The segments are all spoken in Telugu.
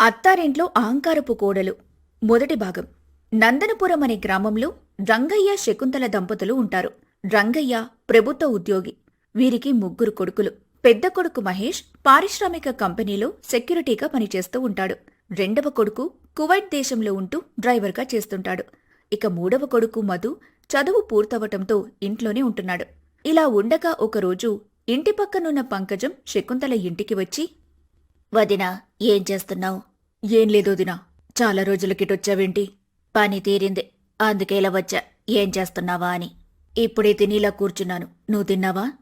అత్తారింట్లో అహంకారపు కోడలు. మొదటి భాగం. నందనపురం అనే గ్రామంలో రంగయ్య శకుంతల దంపతులు ఉంటారు. రంగయ్య ప్రభుత్వ ఉద్యోగి. వీరికి ముగ్గురు కొడుకులు. పెద్ద కొడుకు మహేష్ పారిశ్రామిక కంపెనీలో సెక్యూరిటీగా పనిచేస్తూ ఉంటాడు. రెండవ కొడుకు కువైట్ దేశంలో ఉంటూ డ్రైవర్గా చేస్తుంటాడు. ఇక మూడవ కొడుకు మధు చదువు పూర్తవటంతో ఇంట్లోనే ఉంటున్నాడు. ఇలా ఉండగా ఒకరోజు ఇంటి పక్కనున్న పంకజం శకుంతల ఇంటికి వచ్చి వదినా ఏం చేస్తున్నావు? ఏం లేదు వదినా. చాలా రోజుల కిటొచ్చావేంటి పని తీరింది. అందుకేలా వచ్చా. ఏం చేస్తున్నావా అని. ఇప్పుడే తినిలా కూర్చున్నాను. నువ్వు తిన్నావా?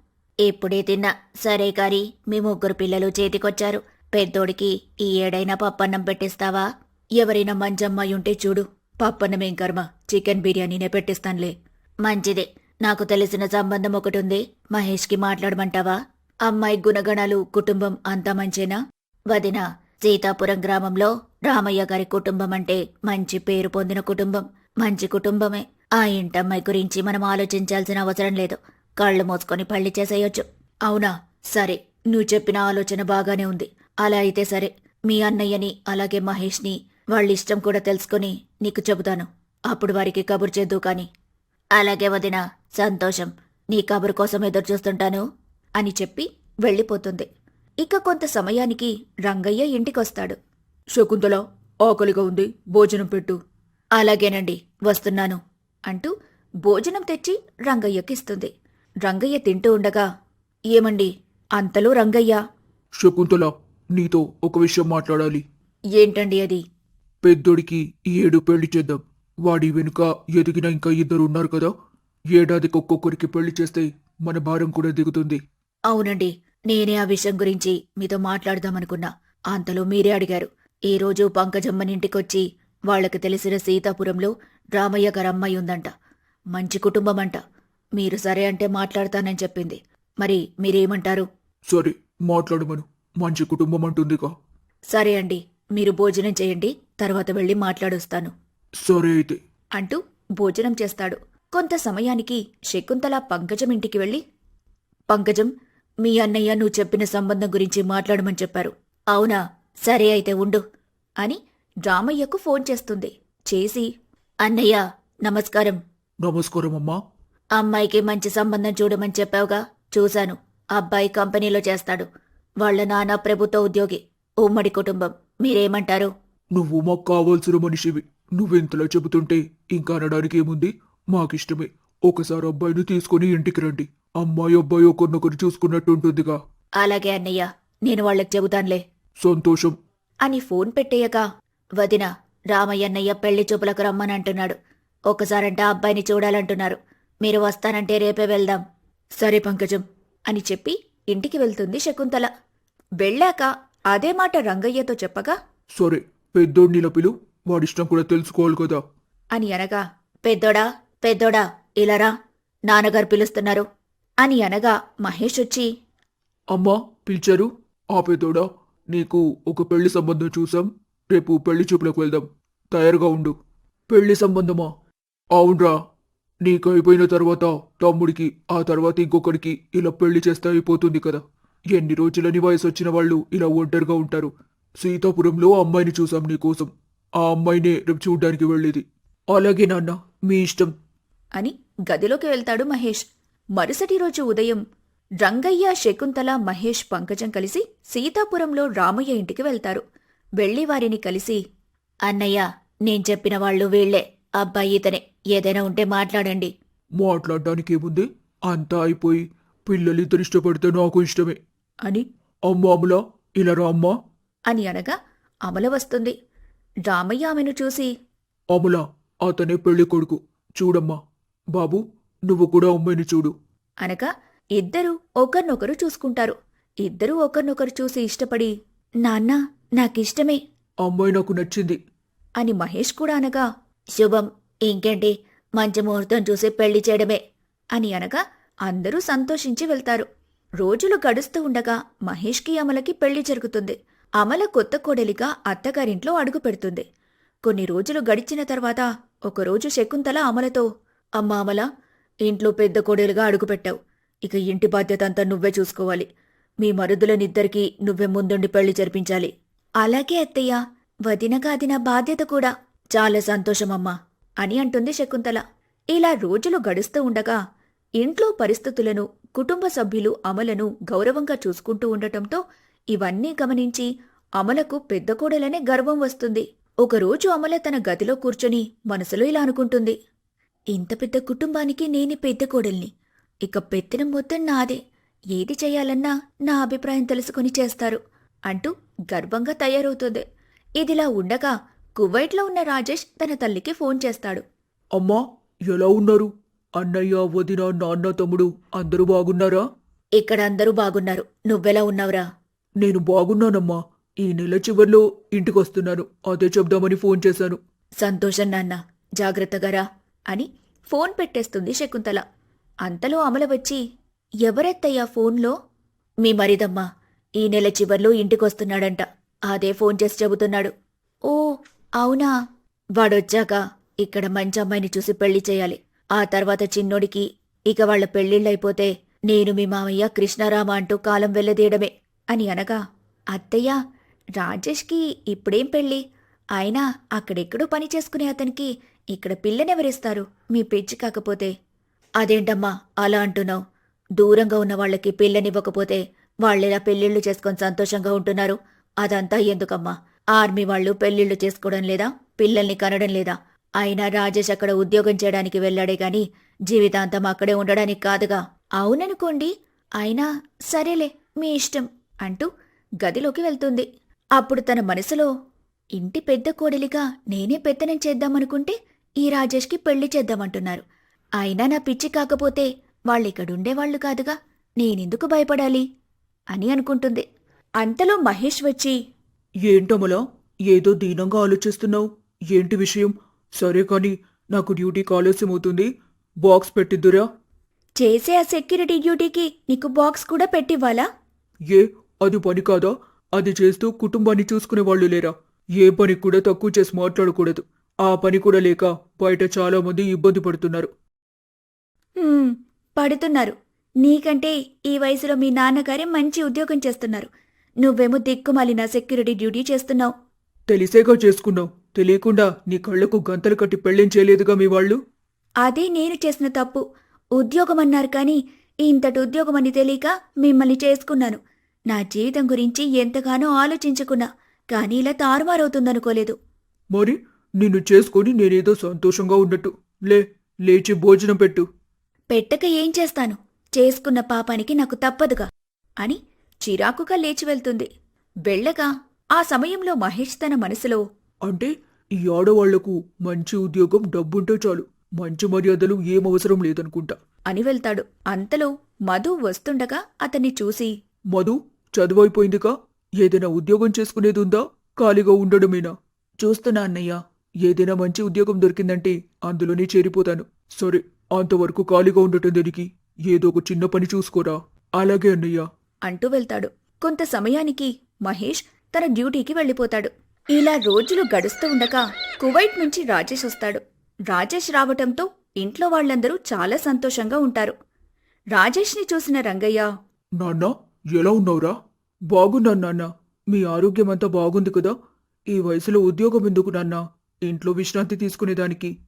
ఇప్పుడే తిన్నా. సరే కారి మీ ముగ్గురు పిల్లలు చేతికొచ్చారు. పెద్దోడికి ఈ ఏడైనా పప్పన్నం పెట్టిస్తావా? ఎవరైనా మంచమ్మాయి ఉంటే చూడు. పప్పన్నమేం కర్మ? చికెన్ బిర్యానీనే పెట్టిస్తానులే. మంచిదే. నాకు తెలిసిన సంబంధం ఒకటి ఉంది. మహేష్కి మాట్లాడమంటావా? అమ్మాయి గుణగణాలు కుటుంబం అంతా మంచేనా? వదినా సీతాపురం గ్రామంలో రామయ్య గారి కుటుంబం అంటే మంచి పేరు పొందిన కుటుంబం. మంచి కుటుంబమే. ఆ ఇంటమ్మాయి గురించి మనం ఆలోచించాల్సిన అవసరం లేదు. కళ్ళు మోసుకొని పళ్ళి చేసేయొచ్చు. అవునా? సరే. నువ్వు చెప్పిన ఆలోచన బాగానే ఉంది. అలా అయితే సరే. మీ అన్నయ్యని అలాగే మహేష్ని వాళ్ళ ఇష్టం కూడా తెలుసుకొని నీకు చెబుతాను. అప్పుడు వారికి కబురు చేద్దు కాని. అలాగే వదిన సంతోషం. నీ కబురు కోసం ఎదురు చూస్తుంటాను అని చెప్పి వెళ్ళిపోతుంది. ఇక కొంత సమయానికి రంగయ్య ఇంటికొస్తాడు. శకుంతల ఆకలిగా ఉంది భోజనం పెట్టు. అలాగేనండి వస్తున్నాను అంటూ భోజనం తెచ్చి రంగయ్యకిస్తుంది. రంగయ్య తింటూ ఉండగా ఏమండి అంతలో రంగయ్య? శకుంతల నీతో ఒక విషయం మాట్లాడాలి. ఏంటండి అది? పెద్దోడికి ఈ ఏడు పెళ్ళి చేద్దాం. వాడి వెనుక ఎదిగిన ఇంకా ఇద్దరు ఉన్నారు కదా. ఏడాదికి ఒక్కొక్కరికి పెళ్ళి చేస్తే మన భారం కూడా దిగుతుంది. అవునండి నేనే ఆ విషయం గురించి మీతో మాట్లాడదామనుకున్నా. అంతలో మీరే అడిగారు. ఈ రోజు పంకజమ్మనింటికొచ్చి వాళ్ళకి తెలిసిన సీతాపురంలో రామయ్య గారు అమ్మాయి ఉందంట. మంచి కుటుంబమంట. మీరు సరే అంటే మాట్లాడతానని చెప్పింది. మరి మీరేమంటారు? సరే మాట్లాడమను. మంచి కుటుంబం అంటుందిగా సరే అండి. మీరు భోజనం చేయండి. తర్వాత వెళ్ళి మాట్లాడొస్తాను. సరే అయితే. అంటూ భోజనం చేస్తాడు. కొంత సమయానికి శకుంతల పంకజం ఇంటికి వెళ్ళి పంకజం మీ అన్నయ్య నువ్వు చెప్పిన సంబంధం గురించి మాట్లాడమని చెప్పారు. అవునా? సరే అయితే ఉండు అని రామయ్యకు ఫోన్ చేస్తుంది. చేసి అన్నయ్య నమస్కారం. నమస్కారం అమ్మా అమ్మాయికి మంచి సంబంధం చూడమని చెప్పావుగా. చూశాను. అబ్బాయి కంపెనీలో చేస్తాడు. వాళ్ళ నాన్న ప్రభుత్వ ఉద్యోగి. ఉమ్మడి కుటుంబం. మీరేమంటారు? నువ్వు మాకు కావాల్సిన మనిషివి. నువ్వెంతలా చెబుతుంటే ఇంకా అనడానికి ఏముంది మాకిష్టమే. ఒకసారి అబ్బాయిని తీసుకుని ఇంటికి రండి. అమ్మాయి అబ్బాయి ఒకరినొకరు చూసుకున్నట్టు ఉంటుందిగా అలాగే అన్నయ్య నేను వాళ్ళకి చెబుతానులే. సంతోషం. అని ఫోన్ పెట్టేయక వదిన రామయ్యన్నయ్య పెళ్ళి చూపులకు రమ్మనంటున్నాడు. ఒకసారంట ఆ అబ్బాయిని చూడాలంటున్నారు. మీరు వస్తానంటే రేపే వెళ్దాం. సరే పంకజం అని చెప్పి ఇంటికి వెళ్తుంది శకుంతల. వెళ్ళాక అదే మాట రంగయ్యతో చెప్పగా సరే పెద్దోడిని పిలు. వాడిష్టం కూడా తెలుసుకోవాలి కదా. అని అనగా పెద్దోడా పెద్దోడా ఇలారా నాన్నగారు పిలుస్తున్నారు? అని అనగా మహేష్ వచ్చి అమ్మా పిలిచారు. ఆ పెద్దోడా నీకు ఒక పెళ్ళి సంబంధం చూసాం రేపు పెళ్ళి చూపులకు వెళ్దాం. తయారుగా ఉండు. పెళ్ళి సంబంధమా? అవునరా. నీకు అయిపోయిన తర్వాత తమ్ముడికి ఆ తర్వాత ఇంకొకరికి ఇలా పెళ్ళి చేస్తే అయిపోతుంది కదా. ఎన్ని రోజులని వయసు వచ్చిన వాళ్ళు ఇలా ఒంటరిగా ఉంటారు. సీతాపురంలో అమ్మాయిని చూసాం నీకోసం ఆ అమ్మాయినే రేపు చూడ్డానికి వెళ్ళేది. అలాగే నాన్న మీ ఇష్టం. అని గదిలోకి వెళ్తాడు మహేష్. మరుసటి రోజు ఉదయం రంగయ్య శకుంతల మహేష్ పంకజం కలిసి సీతాపురంలో రామయ్య ఇంటికి వెళ్తారు. వెళ్ళి వారిని కలిసి అన్నయ్య నేను చెప్పిన వాళ్ళు వీళ్ళే అబ్బాయి ఇతనే. ఏదైనా ఉంటే మాట్లాడండి. మాట్లాడడానికి ఏముంది? అంతా అయిపోయి పిల్లలిద్దరు ఇష్టపడితే నాకు ఇష్టమే. అని? అమ్మా అమలా ఇలా రా అమ్మా. అని అనగా అమల వస్తుంది. రామయ్య ఆమెను చూసి అమలా అతనే పెళ్ళి కొడుకు చూడమ్మా. బాబు నువ్వు కూడా అమ్మాయిని చూడు. అనగా ఇద్దరూ ఒకరినొకరు చూసుకుంటారు. ఇద్దరూ ఒకరినొకరు చూసి ఇష్టపడి నాన్న నాకిష్టమే. అమ్మాయి నాకు నచ్చింది. అని మహేష్ కూడా అనగా శుభం ఇంకేంటి? మంచి ముహూర్తం చూసి పెళ్ళి చేయడమే. అని అనగా అందరూ సంతోషించి వెళ్తారు. రోజులు గడుస్తూ ఉండగా మహేష్కి అమలకి పెళ్ళి జరుగుతుంది. అమల కొత్త కోడలిగా అత్తగారింట్లో అడుగు పెడుతుంది. కొన్ని రోజులు గడిచిన తర్వాత ఒకరోజు శకుంతల అమలతో అమ్మా అమల ఇంట్లో పెద్ద కోడలుగా అడుగుపెట్టావు ఇక ఇంటి బాధ్యత అంతా నువ్వే చూసుకోవాలి. మీ మరుదులనిద్దరికీ నువ్వే ముందుండి పెళ్ళి జరిపించాలి. అలాగే అత్తయ్య. వదినగా అది నా బాధ్యత కూడా. చాలా సంతోషమమ్మా అని అంటుంది శకుంతల. ఇలా రోజులు గడుస్తూ ఉండగా ఇంట్లో పరిస్థితులను కుటుంబ సభ్యులు అమలను గౌరవంగా చూసుకుంటూ ఉండటంతో ఇవన్నీ గమనించి అమలకు పెద్ద కోడలనే గర్వం వస్తుంది. ఒకరోజు అమల తన గదిలో కూర్చొని మనసులో ఇలా అనుకుంటుంది. ఇంత పెద్ద కుటుంబానికి నేనే పెద్ద కోడల్ని. ఇక పెత్తనం మొత్తం నాదే. ఏది చేయాలన్నా నా అభిప్రాయం తెలుసుకుని చేస్తారు అంటూ గర్వంగా తయారవుతుంది. ఇదిలా ఉండగా కువైట్లో ఉన్న రాజేష్ తన తల్లికి ఫోన్ చేస్తాడు. అమ్మా ఎలా ఉన్నారు? అన్నయ్య వదిన నాన్న తమ్ముడు అందరూ బాగున్నారా? ఇక్కడ అందరూ బాగున్నారు. నువ్వెలా ఉన్నావురా? నేను బాగున్నానమ్మా. ఈ నెల చివర్లో ఇంటికొస్తున్నాను. అదే చెప్దామని ఫోన్ చేశాను. సంతోషం నాన్న. జాగ్రత్తగా రా. అని ఫోన్ పెట్టేస్తుంది శకుంతల. అంతలో అమల వచ్చి ఎవరెత్తయ్యా ఫోన్లో? మీ మరిదమ్మా. ఈ నెల చివర్లో ఇంటికొస్తున్నాడంట. అదే ఫోన్ చేసి చెబుతున్నాడు. ఓ అవునా? వాడొచ్చాక ఇక్కడ మంచి అమ్మాయిని చూసి పెళ్ళి చేయాలి. ఆ తర్వాత చిన్నోడికి ఇక వాళ్ళ పెళ్ళిళ్ళైపోతే నేను మీ మామయ్య కృష్ణారామ అంటూ కాలం వెళ్ళదీయడమే అని అనగా అత్తయ్య రాజేష్కి ఇప్పుడేం పెళ్ళి? అయినా అక్కడెక్కడో పని చేసుకునే అతనికి ఇక్కడ పిల్లనెవరిస్తారు? మీ పిచ్చి కాకపోతే. అదేంటమ్మా అలా అంటున్నావు? దూరంగా ఉన్న వాళ్ళకి పిల్లనివ్వకపోతే వాళ్ళెలా పెళ్ళిళ్ళు చేసుకొని సంతోషంగా ఉంటున్నారు? అదంతా ఎందుకమ్మా? ఆర్మీ వాళ్ళు పెళ్ళిళ్ళు చేసుకోవడం లేదా? పిల్లల్ని కనడం లేదా? అయినా రాజేష్ అక్కడ ఉద్యోగం చేయడానికి వెళ్ళాడే గాని జీవితాంతం అక్కడే ఉండడానికి కాదుగా. అవుననుకోండి. అయినా సరేలే మీ ఇష్టం అంటూ గదిలోకి వెళ్తుంది. అప్పుడు తన మనసులో ఇంటి పెద్ద కోడలిగా నేనే పెత్తనం చేద్దామనుకుంటే ఈ రాజేష్కి పెళ్ళి చేద్దామంటున్నారు. అయినా నా పిచ్చి కాకపోతే వాళ్ళిక్కడుండేవాళ్ళు కాదుగా. నేనెందుకు భయపడాలి? అని అనుకుంటుంది. అంతలో మహేష్ వచ్చి ఏంటమలా ఏదో దీనంగా ఆలోచిస్తున్నావు? ఏంటి విషయం? సరే కాని నాకు డ్యూటీకి ఆలస్యం అవుతుంది. బాక్స్ పెట్టిద్దురా. చేసే ఆ సెక్యూరిటీ డ్యూటీకి నీకు బాక్స్ కూడా పెట్టివ్వాలా? ఏ అది పని కాదా? అది చేస్తూ కుటుంబాన్ని చూసుకునే వాళ్ళు లేరా? ఏ పని కూడా తక్కువ చేసి మాట్లాడకూడదు. ఆ పని కూడా లేక బయట చాలా మంది ఇబ్బంది పడుతున్నారు. పడుతున్నారు. నీకంటే ఈ వయసులో మీ నాన్నగారే మంచి ఉద్యోగం చేస్తున్నారు. నువ్వేమో దిక్కుమాలిన సెక్యూరిటీ డ్యూటీ చేస్తున్నావు. తెలిసేగా చేసుకున్నావు. తెలియకుండా నీ కళ్ళకు గంతలు కట్టి పెళ్ళేం చేయలేదుగా మీ వాళ్ళు? అదే నేను చేసిన తప్పు. ఉద్యోగం అన్నారు కానీ ఇంతటి ఉద్యోగం అని తెలియక మిమ్మల్ని చేసుకున్నాను. నా జీవితం గురించి ఎంతగానో ఆలోచించుకున్నా కానీ ఇలా తారుమారవుతుందనుకోలేదు. మరి? నిన్ను చేసుకొని నేనేదో సంతోషంగా ఉన్నట్టు. లే లేచి భోజనం పెట్టు. పెట్టక ఏం చేస్తాను? చేసుకున్న పాపానికి నాకు తప్పదుగా అని చిరాకుగా లేచి వెళ్తుంది. వెళ్ళగా ఆ సమయంలో మహేష్ తన మనసులో అంటే ఈ ఆడవాళ్ళకు మంచి ఉద్యోగం డబ్బుంటే చాలు. మంచి మర్యాదలు ఏం అవసరం లేదనుకుంటా. అని వెళ్తాడు. అంతలో మధు వస్తుండగా అతన్ని చూసి మధు చదువైపోయిందిగా? ఏదైనా ఉద్యోగం చేసుకునేదుందా? ఖాళీగా ఉండడమేనా? చూస్తున్నా అన్నయ్య. ఏదైనా మంచి ఉద్యోగం దొరికిందంటే అందులోనే చేరిపోతాను. సరే అంతవరకు ఖాళీగా ఉండటం దేనికి? ఏదో ఒక చిన్న పని చూసుకోరా? అలాగే అన్నయ్య. అంటూ వెళ్తాడు. కొంత సమయానికి మహేష్ తన డ్యూటీకి వెళ్ళిపోతాడు. ఇలా రోజులు గడుస్తూ ఉండగా కువైట్ నుంచి రాజేష్ వస్తాడు. రాజేష్ రావటంతో ఇంట్లో వాళ్ళందరూ చాలా సంతోషంగా ఉంటారు. రాజేష్ని చూసిన రంగయ్య నాన్న ఎలా ఉన్నావురా? బాగున్నాను నాన్న. మీ ఆరోగ్యం అంతా బాగుంది కదా? ఈ వయసులో ఉద్యోగం ఎందుకు నాన్న? ఇంట్లో విశ్రాంతి తీసుకునేదానికి.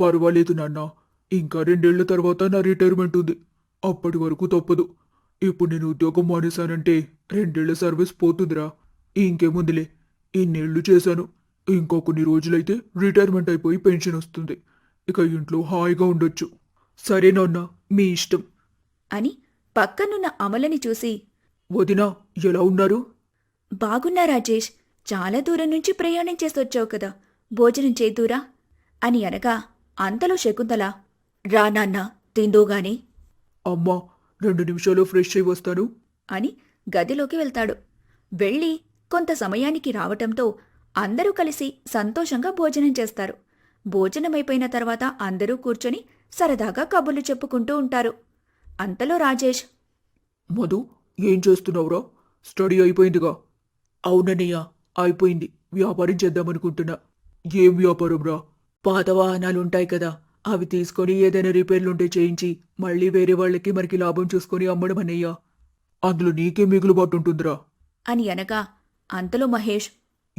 పర్వాలేదు నాన్న ఇంకా రెండేళ్ళ తర్వాత నా రిటైర్మెంట్ ఉంది. అప్పటి వరకు తప్పదు. ఇప్పుడు నేను ఉద్యోగం మానేశానంటే రెండేళ్ళ సర్వీస్ పోతుందిరా. ఇంకేముందిలే ఇన్నేళ్ళు చేశాను. ఇంకో కొన్ని రోజులైతే రిటైర్మెంట్ అయిపోయి పెన్షన్ వస్తుంది. ఇక ఇంట్లో హాయిగా ఉండొచ్చు. సరే నాన్న మీ ఇష్టం. అని పక్కనున్న అమలని చూసి వదినా ఎలా ఉన్నారు? బాగున్నా రాజేష్ చాలా దూరం నుంచి ప్రయాణం చేసి వచ్చావు కదా. భోజనం చేదూరా అని అనగా అంతలో శకుంతల రా నాన్న తిందూగాని అమ్మా రెండు నిమిషాలు ఫ్రెష్ అయి వస్తాను. అని గదిలోకి వెళ్తాడు. వెళ్ళి కొంత సమయానికి రావటంతో అందరూ కలిసి సంతోషంగా భోజనం చేస్తారు. భోజనమైపోయిన తర్వాత అందరూ కూర్చొని సరదాగా కబుర్లు చెప్పుకుంటూ ఉంటారు. అంతలో రాజేష్ మధు ఏం చేస్తున్నావురా? స్టడీ అయిపోయిందిగా? అవునన్నయ్య అయిపోయింది. వ్యాపారం చేద్దామనుకుంటున్నా. ఏం వ్యాపారం రా? పాత వాహనాలుంటాయి కదా అవి తీసుకొని ఏదైనా రిపేర్లుంటే చేయించి మళ్ళీ వేరే వాళ్ళకి మనకి లాభం చూసుకొని అమ్మడం అన్నయ్య. అందులో నీకే మిగులుబాటు ఉంటుందిరా అని అనగా అంతలో మహేష్.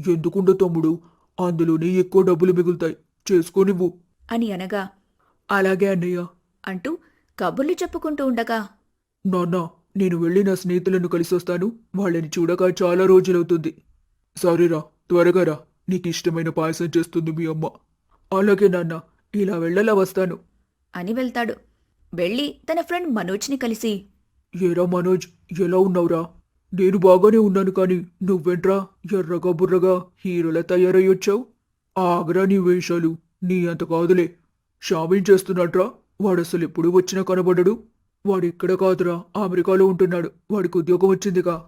ఎందుకుండో తమ్ముడు? అందులోనే ఎక్కువ డబ్బులు మిగులుతాయి. చేసుకోనివ్వు. అని అనగా అలాగే అన్నయ్య. అంటూ కబుర్లు చెప్పుకుంటూ ఉండగా నాన్న నేను వెళ్ళి నా స్నేహితులను కలిసొస్తాను. వాళ్ళని చూడక చాలా రోజులవుతుంది. సరేరా త్వరగా రా. నీకు ఇష్టమైన పాయసం చేస్తుంది మీ అమ్మ. అలాగే నాన్న ఇలా వెళ్ళలా వస్తాను. అని వెళ్తాడు. వెళ్ళి తన ఫ్రెండ్ మనోజ్ని కలిసి ఏరా మనోజ్ ఎలా ఉన్నావురా? నేను బాగానే ఉన్నాను కానీ నువ్వెంట్రా ఎర్రగా బుర్రగా హీరోలా తయారయ్యొచ్చావు ఆగరా నీ వేషాలు నీ అంత కాదులే. షాపింగ్ చేస్తున్నట్రా వాడసలు ఎప్పుడు వచ్చినా కనబడడు. వాడు ఇక్కడ కాదురా అమెరికాలో ఉంటున్నాడు వాడికి ఉద్యోగం వచ్చిందిగా.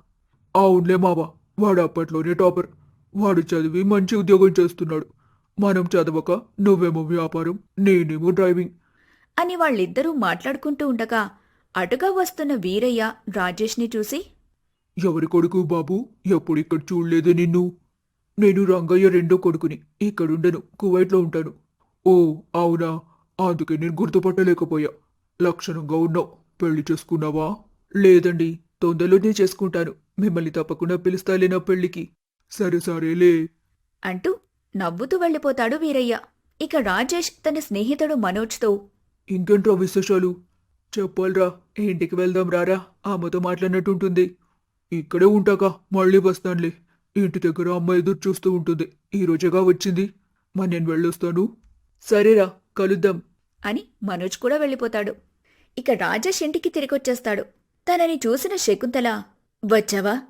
అవునులే మావా వాడు అప్పట్లోనే టాపర్. వాడు చదివి మంచి ఉద్యోగం చేస్తున్నాడు. మనం చదవక నువ్వేమో వ్యాపారం నేనేమో డ్రైవింగ్. అని వాళ్ళిద్దరూ మాట్లాడుకుంటూ ఉండగా అటుగా వస్తున్న వీరయ్య రాజేష్ని చూసి ఎవరి కొడుకు బాబు? ఎప్పుడు ఇక్కడ చూడలేదు నిన్ను. నేను రంగయ్య రెండో కొడుకుని. ఇక్కడుండను కువైట్లో ఉంటాను. ఓ అవునా? అందుకే నేను గుర్తుపట్టలేకపోయా. లక్షణంగా ఉన్నావు. పెళ్ళి చేసుకున్నావా? లేదండి తొందరలోనే చేసుకుంటాను. మిమ్మల్ని తప్పకుండా పిలుస్తాలే నా పెళ్ళికి సరే సరేలే. అంటూ నవ్వుతూ వెళ్ళిపోతాడు వీరయ్య. ఇక రాజేష్ తన స్నేహితుడు మనోజ్తో ఇంకేంట్రా విశేషాలు? చెప్పాలరా ఇంటికి వెళ్దాం రారా అమ్మతో మాట్లాడినట్టుంటుంది. ఇక్కడే ఉంటాక మళ్ళీ వస్తానులే. ఇంటి దగ్గర అమ్మ ఎదురు చూస్తూ ఉంటుంది. ఈ రోజుగా వచ్చింది. మరి నేను వెళ్ళొస్తాను. సరేరా కలుద్దాం. అని మనోజ్ కూడా వెళ్ళిపోతాడు. ఇక రాజేష్ ఇంటికి తిరిగొచ్చేస్తాడు. తనని చూసిన శకుంతల వచ్చావా?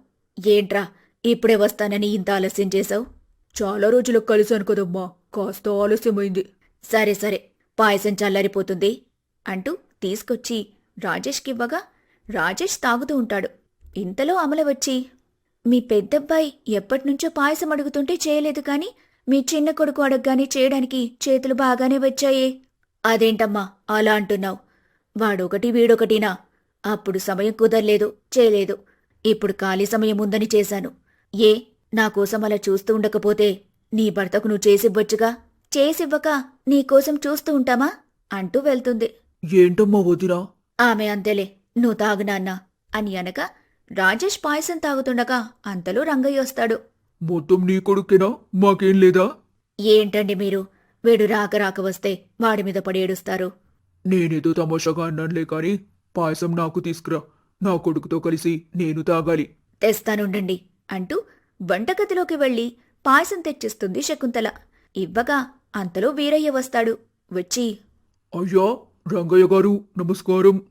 ఏంట్రా ఇప్పుడే వస్తానని ఇంత ఆలస్యం చేశావు? చాలా రోజులకు కలిశాను కదమ్మా. కాస్త ఆలస్యమైంది. సరే సరే. పాయసం చల్లారిపోతుంది అంటూ తీసుకొచ్చి రాజేష్కివ్వగా రాజేష్ తాగుతూ ఉంటాడు. ఇంతలో అమల వచ్చి మీ పెద్దబ్బాయి ఎప్పటినుంచో పాయసం అడుగుతుంటే చేయలేదు కాని మీ చిన్న కొడుకు అడగగానే చేయడానికి చేతులు బాగానే వచ్చాయే. అదేంటమ్మా? అలా అంటున్నావు. వాడొకటి వీడొకటినా? అప్పుడు సమయం కుదరలేదు చేయలేదు. ఇప్పుడు ఖాళీ సమయం ఉందని చేశాను. ఏ నా కోసం అలా చూస్తూ ఉండకపోతే నీ భర్తకు నువ్వు చేసివ్వచ్చుగా? చేసివ్వక నీకోసం చూస్తూ ఉంటామా? అంటూ వెళ్తుంది. ఏంటమ్మా వదినా? ఆమె అంతేలే నువ్వు తాగు నాన్నా అని అనగా రాజేష్ పాయసం తాగుతుండగా అంతలో రంగయ్య వస్తాడు. మొత్తం నీ కొడుకేనా? మాకేం లేదా? ఏంటండి మీరు? వీడు రాక రాక వస్తే వాడి మీద పడి ఏడుస్తారు. నేనేదో తమాషాగా అన్నానులే కానీ పాయసం నాకు తీసుకురా. నా కొడుకుతో కలిసి నేను తాగాలి. తెస్తానుండండి. అంటూ వంటగదిలోకి వెళ్ళి పాయసం తెచ్చిస్తుంది శకుంతల. ఇవ్వగా అంతలో వీరయ్య వస్తాడు. వచ్చి అయ్యా రంగయ్య గారు నమస్కారం.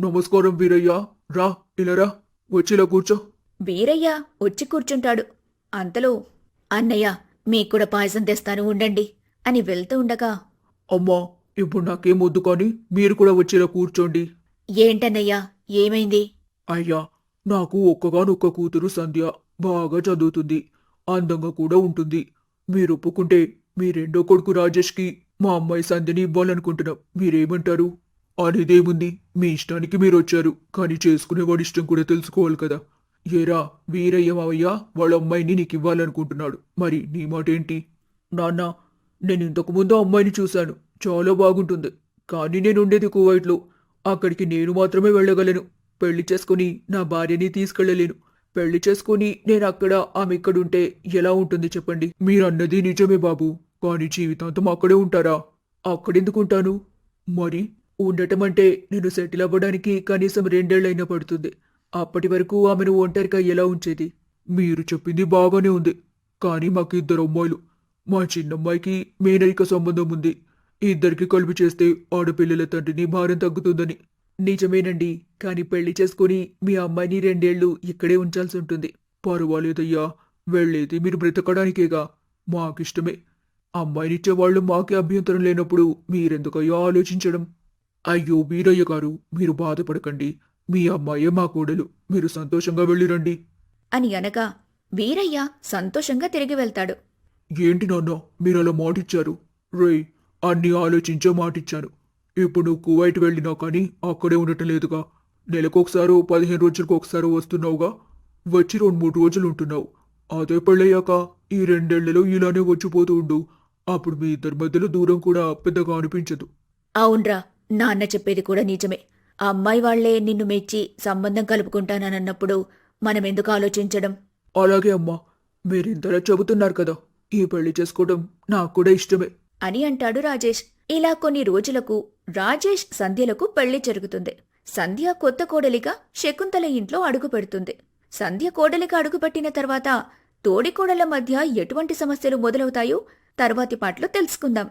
నమస్కారం వీరయ్య. రా ఇలా రా. వచ్చిలా కూర్చో. వీరయ్య వచ్చి కూర్చుంటాడు. అంతలో అన్నయ్య మీక్కూడా పాయసం తెస్తాను ఉండండి అని వెళ్తూ ఉండగా అమ్మా ఇప్పుడు నాకేం వద్దు కానీ మీరు కూడా వచ్చేలా కూర్చోండి. ఏంటన్నయ్యా ఏమైంది? అయ్యా నాకు ఒక్కగానొక్క కూతురు సంధ్య. బాగా చదువుతుంది. అందంగా కూడా ఉంటుంది. మీరు ఒప్పుకుంటే మీ రెండో కొడుకు రాజేష్కి మా అమ్మాయి సంధిని ఇవ్వాలనుకుంటున్నాం. మీరేమంటారు? అనేదేముంది? మీ ఇష్టానికి మీరు వచ్చారు. కానీ చేసుకునేవాడి ఇష్టం కూడా తెలుసుకోవాలి కదా. ఏరా వీరయ్య మావయ్య వాళ్ళ అమ్మాయిని నీకు ఇవ్వాలనుకుంటున్నాడు. మరి నీ మాట ఏంటి నాన్న నేను ఇంతకుముందు అమ్మాయిని చూశాను. చాలా బాగుంటుంది. కానీ నేను ఉండేది కువైట్లో. అక్కడికి నేను మాత్రమే వెళ్ళగలను. పెళ్ళి చేసుకుని నా భార్యని తీసుకెళ్ళలేను. పెళ్ళి చేసుకుని నేను అక్కడ ఆమె ఇక్కడుంటే ఎలా ఉంటుంది చెప్పండి? మీరన్నది నిజమే బాబు. కానీ జీవితాంతం అక్కడే ఉంటారా? అక్కడెందుకుంటాను? మరి ఉండటం అంటే నేను సెటిల్ అవ్వడానికి కనీసం రెండేళ్ళైనా పడుతుంది. అప్పటి వరకు ఆమెను ఒంటరిగా ఎలా ఉంచేది? మీరు చెప్పింది బాగానే ఉంది. కానీ మాకు ఇద్దరు అమ్మాయిలు. మా చిన్నమ్మాయికి మేనరిక సంబంధం ఉంది. ఇద్దరికి కలిపి చేస్తే ఆడపిల్లల తండ్రిని భారం తగ్గుతుందని. నిజమేనండి. కానీ పెళ్ళి చేసుకుని మీ అమ్మాయిని రెండేళ్ళు ఇక్కడే ఉంచాల్సి ఉంటుంది. పర్వాలేదయ్యా. వెళ్ళేది మీరు బ్రతకడానికేగా. మాకిష్టమే. అమ్మాయినిచ్చేవాళ్ళు మాకే అభ్యంతరం లేనప్పుడు మీరెందుకయ్యో ఆలోచించడం? అయ్యో వీరయ్య గారు మీరు బాధపడకండి. మీ అమ్మాయే మా కోడలు. మీరు సంతోషంగా వెళ్ళిరండి. అని అనగా వీరయ్య సంతోషంగా తిరిగి వెళ్తాడు. ఏంటి నాన్న మీరు అలా మాటిచ్చారు? రేయ్ అన్ని ఆలోచించే మాటిచ్చాను. ఇప్పుడు నువ్వు కువైట్ వెళ్ళినా కానీ అక్కడే ఉండటం లేదుగా నెలకొకసారో పదిహేను రోజులకు ఒకసారి వస్తున్నావుగా. వచ్చి రెండు మూడు రోజులు ఉంటున్నావు. అదే పెళ్ళయ్యాక ఈ రెండేళ్ళలో ఇలానే వచ్చిపోతూ ఉండు. అప్పుడు మీ ఇద్దరి మధ్యలో దూరం కూడా పెద్దగా అనిపించదు. అవునరా నాన్న చెప్పేది కూడా నిజమే. ఆ అమ్మాయి వాళ్ళే నిన్ను మెచ్చి సంబంధం కలుపుకుంటానన్నప్పుడు మనం ఎందుకు ఆలోచించడం? అలాగే అమ్మా మీరింతలా చెబుతున్నారు కదా. ఈ పెళ్ళి చేసుకోవడం నాకు కూడా ఇష్టమే. అని అంటాడు రాజేష్. ఇలా కొన్ని రోజులకు రాజేష్ సంధ్యలకు పెళ్ళి జరుగుతుంది. సంధ్య కొత్త కోడలిగా శకుంతల ఇంట్లో అడుగుపెడుతుంది. సంధ్య కోడలిగా అడుగుపెట్టిన తర్వాత తోడికోడల మధ్య ఎటువంటి సమస్యలు మొదలవుతాయో తర్వాతి పాటలో తెలుసుకుందాం.